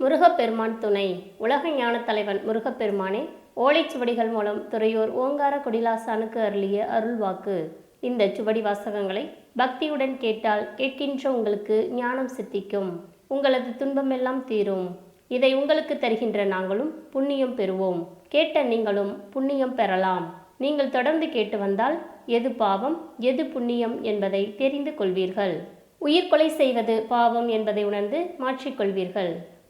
முருகப்பெருமான் துணை. உலக ஞான தலைவன் முருகப்பெருமானே ஓலைச்சுவடிகள் மூலம் துறையூர் ஓங்கார கொடிலாசானுக்கு அருளிய அருள்வாக்கு. இந்த சுவடி வாசகங்களை பக்தியுடன் கேட்டால் கேட்கின்ற உங்களுக்கு ஞானம் சித்திக்கும். உங்களது துன்பமெல்லாம் தீரும். இதை உங்களுக்கு தருகின்ற நாங்களும் புண்ணியம் பெறுவோம். கேட்ட நீங்களும் புண்ணியம் பெறலாம். நீங்கள் தொடர்ந்து கேட்டு வந்தால் எது பாவம் எது புண்ணியம் என்பதை தெரிந்து கொள்வீர்கள். உயிர்கொலை செய்வது பாவம் என்பதை உணர்ந்து மாற்றிக்கொள்வீர்கள்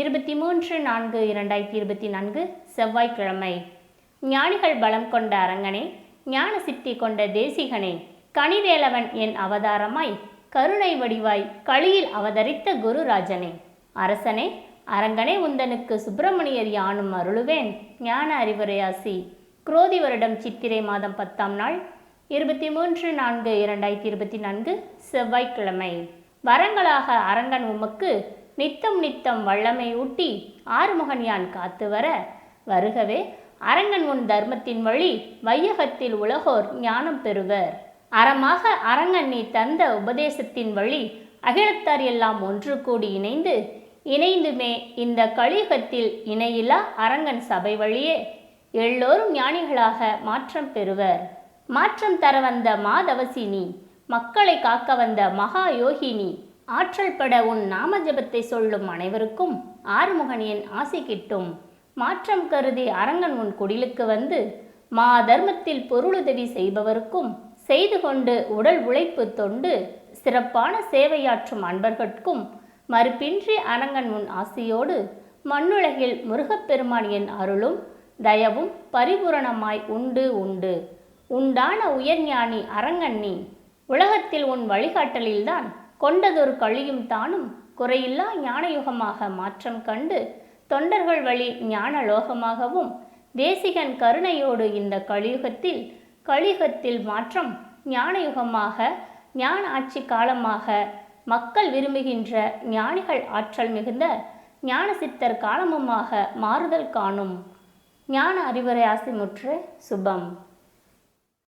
இருபத்தி மூன்று நான்கு இரண்டாயிரத்தி இருபத்தி நான்கு செவ்வாய்க்கிழமை. ஞானிகள் பலம் கொண்ட அரங்கனே ஞான சித்தி கொண்ட தேசிகனே கனிவேலவன் என் அவதாரமாய் கருணை வடிவாய் களியில் அவதரித்த குருராஜனே. அரசனே அரங்கனே உந்தனுக்கு சுப்பிரமணியர் யானும் அருளுவேன் ஞான அறிவுரையாசி. குரோதி வருடம் சித்திரை மாதம் பத்தாம் நாள் இருபத்தி மூன்று நான்கு இரண்டாயிரத்தி இருபத்தி நான்கு செவ்வாய்க்கிழமை. வரங்களாக அரங்கன் உமக்கு நித்தம் நித்தம் வல்லமை ஊட்டி ஆறுமுகன் யான் காத்து வர. வருகவே அரங்கன் உன் தர்மத்தின் வழி வையகத்தில் உலகோர் ஞானம் பெறுவர். அறமாக அரங்கன் நீ தந்த உபதேசத்தின் வழி அகிலத்தார் எல்லாம் ஒன்று கூடி இணைந்து இணைந்துமே இந்த கலியுகத்தில் இணையிலா அரங்கன் சபை வழியே. எல்லோரும் ஞானிகளாக மாற்றம் பெறுவர். மாற்றம் தர வந்த மாதவசினி மக்களை காக்க வந்த மகா யோகினி ஆற்றல் பட உன் நாம ஜபத்தை சொல்லும் அனைவருக்கும் ஆறுமுகன் என் ஆசை கிட்டும். மாற்றம் கருதி அரங்கன் உன் குடிலுக்கு வந்து மா தர்மத்தில் பொருளுதவி செய்பவருக்கும் செய்து கொண்டு உடல் உழைப்பு தொண்டு சிறப்பான சேவையாற்றும் அன்பர்கட்கும். மறுப்பின்றி அரங்கன் உன் ஆசையோடு மண்ணுலகில் முருகப்பெருமான் என் அருளும் தயவும் பரிபூரணமாய் உண்டு உண்டு. உண்டான உயர்ஞானி அரங்கன் நீ. உலகத்தில் உன் வழிகாட்டலில்தான் கொண்டதொரு கழியும் தானும் குறையில்லா ஞானயுகமாக மாற்றம் கண்டு தொண்டர்கள் வழி ஞான லோகமாகவும் தேசிகன் கருணையோடு இந்த கலியுகத்தில் கலியுகத்தில் மாற்றம் ஞானயுகமாக ஞான ஆட்சி காலமாக மக்கள் விரும்புகின்ற ஞானிகள் ஆற்றல் மிகுந்த ஞான சித்தர் காலமுமாக மாறுதல் காணும். ஞான அறிவுரை ஆசிமுற்று சுபம்.